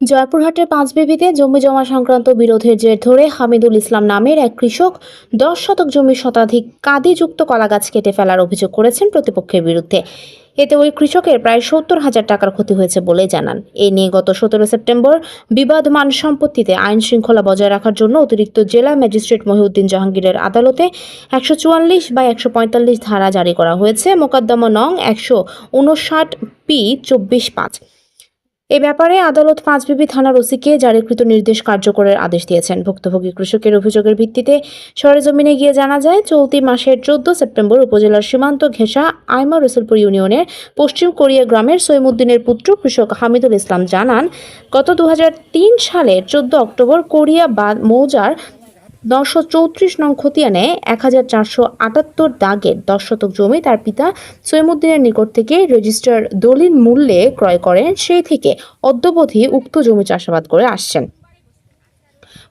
জয়পুরহাটের পাঁচবিবিতে জমি জমা সংক্রান্ত বিরোধের জের ধরে হামিদুল ইসলাম নামের এক কৃষক দশ শতক জমির শতাধিক কাদিযুক্ত কলাগাছ কেটে ফেলার অভিযোগ করেছেন প্রতিপক্ষের বিরুদ্ধে। এতে ওই কৃষকের প্রায় সত্তর হাজার টাকার ক্ষতি হয়েছে বলে জানান। এ নিয়ে গত সতেরো সেপ্টেম্বর বিবাদমান সম্পত্তিতে আইন শৃঙ্খলা বজায় রাখার জন্য অতিরিক্ত জেলা ম্যাজিস্ট্রেট মহিউদ্দিন জাহাঙ্গীরের আদালতে একশো চুয়াল্লিশ বা একশো পঁয়তাল্লিশ ধারা জারি করা হয়েছে, মোকদ্দমা নং একশো উনষাট পি চব্বিশ পাঁচ। এ ব্যাপারে আদালত পাঁচবিবি থানার ওসিকে জারিকৃত নির্দেশ কার্যকরের আদেশ দিয়েছেন। ভুক্তভোগী কৃষকের অভিযোগের ভিত্তিতে সরেজমিনে গিয়ে জানা যায়, চলতি মাসের চোদ্দ সেপ্টেম্বর উপজেলার সীমান্ত ঘেঁষা আইমা রসুলপুর ইউনিয়নের পশ্চিম কোরিয়া গ্রামের সৈমুদ্দিনের পুত্র কৃষক হামিদুল ইসলাম জানান, গত দু সালের চোদ্দ অক্টোবর কোরিয়া বাদ মৌজার নশো চৌত্রিশ নং খতিয়ানে এক হাজার চারশো আটাত্তর দাগের দশ শতক জমি তার পিতা সৈমুদ্দিনের নিকট থেকে রেজিস্টার দলিল মূল্যে ক্রয় করেন, সেই থেকে অদ্যবধি উক্ত জমি চাষাবাদ করে আসছেন।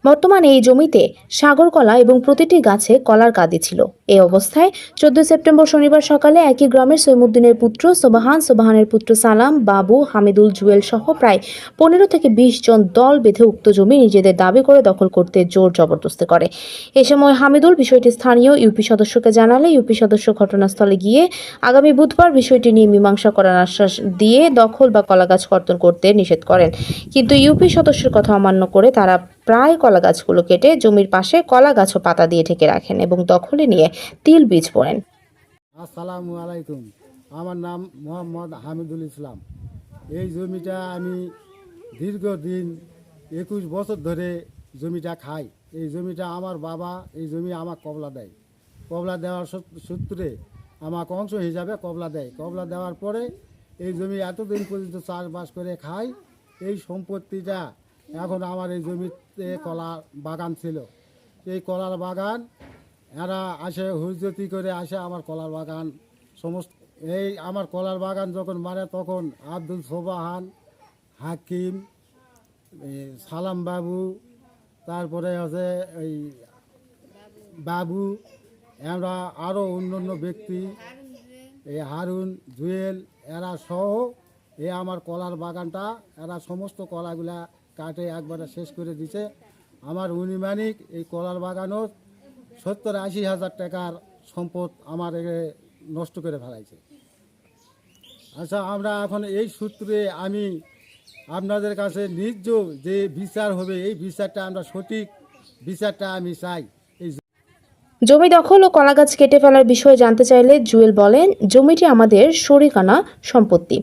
বর্তমানে এই জমিতে সাগর কলা এবং প্রতিটি গাছে কলার কাদি ছিল। এ অবস্থায় চোদ্দ সেপ্টেম্বর শনিবার সকালে একই গ্রামের সৈমুদ্দিনের পুত্র সোবাহান, সোবাহানের পুত্র সালাম, বাবু, হামিদুল জুয়েল সহ প্রায় পনেরো থেকে বিশ জন দল বেঁধে উক্ত জমি নিজেদের দাবি করে দখল করতে জোর জবরদস্তি করে। এ সময় হামিদুল বিষয়টি স্থানীয় ইউপি সদস্যকে জানালে ইউপি সদস্য ঘটনাস্থলে গিয়ে আগামী বুধবার বিষয়টি নিয়ে মীমাংসা করার আশ্বাস দিয়ে দখল বা কলাগাছ কর্তন করতে নিষেধ করেন। কিন্তু ইউপি সদস্যের কথা অমান্য করে তারা প্রায় কলা গাছগুলো কেটে জমির পাশে কলা গাছ ও পাতা দিয়ে ঢেকে রাখেন এবং দখলে নিয়ে তিল বীজ পড়েন আসসালামু আলাইকুম। আমার নাম মোহাম্মদ হামিদুল ইসলাম। এই জমিটা আমি দীর্ঘদিন একুশ বছর ধরে জমিটা খাই। এই জমিটা আমার বাবা, এই জমি আমার কবলা দেয়। কবলা দেওয়ার সূত্রে আমাকে অংশ হিসাবে কবলা দেয়। কবলা দেওয়ার পরে এই জমি এতদিন পর্যন্ত চাষবাস করে খাই। এই সম্পত্তিটা এখন আমার এই জমিতে কলা বাগান ছিল। এই কলার বাগান, এরা আসে হুজতি করে আসে আমার কলার বাগান। সমস্ত, এই আমার কলার বাগান যখন মারে তখন আব্দুল সোবাহান, হাকিম সালাম বাবু, তারপরে আছে এই বাবু, এরা আরও অন্য অন্য ব্যক্তি এই হারুন, জুয়েল, এরা সহ এই আমার কলার বাগানটা, এরা সমস্ত কলাগুলা কাটে একবারে শেষ করে দিছে। আমার উনিমানিক এই কলার বাগানও সত্তর আশি হাজার টাকার সম্পদ আমার নষ্ট করে ফেলাইছে। আচ্ছা আমরা এখন এই সূত্রে আমি আপনাদের কাছে নিজ যে বিচার হবে, এই বিচারটা আমরা সঠিক বিচারটা আমি চাই। জমি দখল ও কলাগাছ কেটে ফেলার বিষয়ে জানতে চাইলে জুয়েল বলেন, জমিটি আমাদের শরিকানা সম্পত্তি।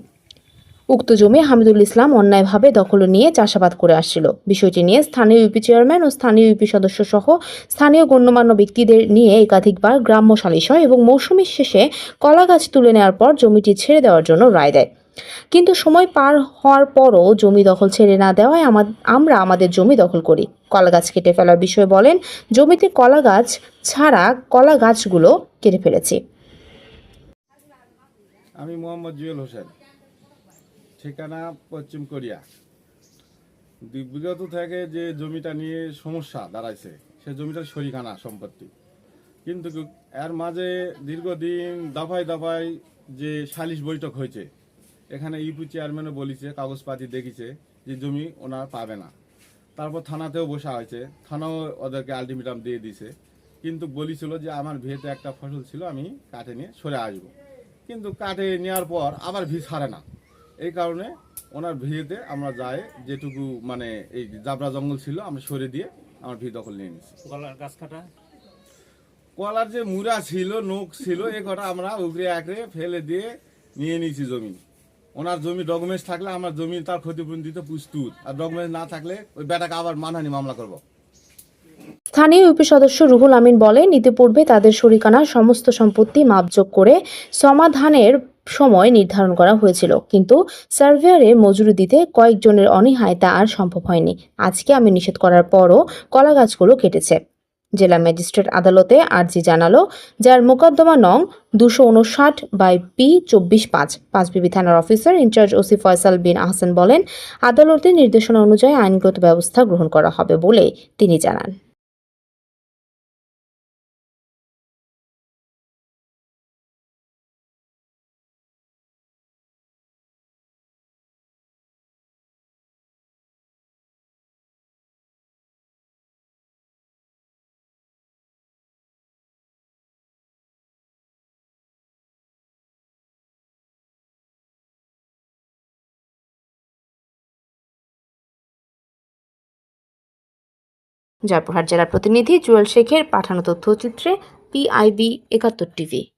উক্ত জমি হামিদুল ইসলাম অন্যায়ভাবে দখল নিয়ে চাষাবাদ করে আসছিল। বিষয়টি নিয়ে স্থানীয় ইউপি চেয়ারম্যান ও স্থানীয় ইউপি সদস্য সহ স্থানীয় গণ্যমান্য ব্যক্তিদের নিয়ে একাধিকবার গ্রাম্য সালিশ হয় এবং মৌসুমের শেষে কলা গাছ তুলে নেওয়ার পর জমিটি ছেড়ে দেওয়ার জন্য রায় দেয়। কিন্তু সময় পার হওয়ার পরও জমি দখল ছেড়ে না দেওয়ায় আমা- আমরা আমাদের জমি দখল করি। কলা গাছ কেটে ফেলার বিষয়ে বলেন, জমিতে কলা গাছ ছাড়া কলা গাছগুলো কেটে ফেলেছি। আমি মোহাম্মদ জুয়েল হোসেন। ঠিকানা পশ্চিম কোরিয়া। বিগত থেকে যে জমিটা নিয়ে সমস্যা দাঁড়াইছে, সে জমিটা শরিখানা সম্পত্তি। কিন্তু এর মাঝে দীর্ঘদিন দফায় দফায় যে সালিশ বৈঠক হয়েছে, এখানে ইউপি চেয়ারম্যানও বলিছে, কাগজপাতি দেখিছে যে জমি ওনার পাবে না। তারপর থানাতেও বসা হয়েছে, থানাও ওদেরকে আলটিমেটাম দিয়ে দিছে কিন্তু বলিছিল যে আমার ভিয়েতে একটা ফসল ছিল, আমি কাটে নিয়ে সরে আসব। কিন্তু কাটে নেওয়ার পর আবার ভি ছাড়ে না। এই কারণে ওনার ভিড়েতে আমরা যাই যেটুকু মানে এই জাবরা জঙ্গল ছিল আমরা সরে দিয়ে আমার ভি দখল নিয়ে নিচ্ছি কলার গাছ কাটা? কলার যে মুড়া ছিল নোক ছিল এ কটা আমরা উগরে আঁকড়ে ফেলে দিয়ে নিয়ে নিয়েছি জমি। ওনার জমি ডকুমেন্টস থাকলে আমার জমি তার ক্ষতিপূরণ দিতে প্রস্তুত। আর ডকুমেন্টস না থাকলে ওই বেটাকে আবার মানহানি মামলা করব। স্থানীয় ইউপি সদস্য রুহুল আমিন বলেন ইতিপূর্বে তাদের শরিকানার সমস্ত সম্পত্তি মাপযোগ করে সমাধানের সময় নির্ধারণ করা হয়েছিল, কিন্তু সার্ভেয়ারে মজুরি দিতে কয়েকজনের অনীহায় তা আর সম্ভব হয়নি। আজকে আমি নিষেধ করার পরও কলা গাছগুলো কেটেছে। জেলা ম্যাজিস্ট্রেট আদালতে আর্জি জানালো, যার মোকদ্দমা নং দুশো উনষাট বাই পি চব্বিশ পাঁচ। পাঁচ পাঁচবিবি থানার officer in charge OC Faisal bin Ahsan বলেন, আদালতের নির্দেশনা অনুযায়ী আইনগত ব্যবস্থা গ্রহণ করা হবে বলে তিনি জানান। জয়পুরহাট জেলার প্রতিনিধি জুয়েল শেখের পাঠানো তথ্যচিত্রে পিআইবি একাত্তর টিভি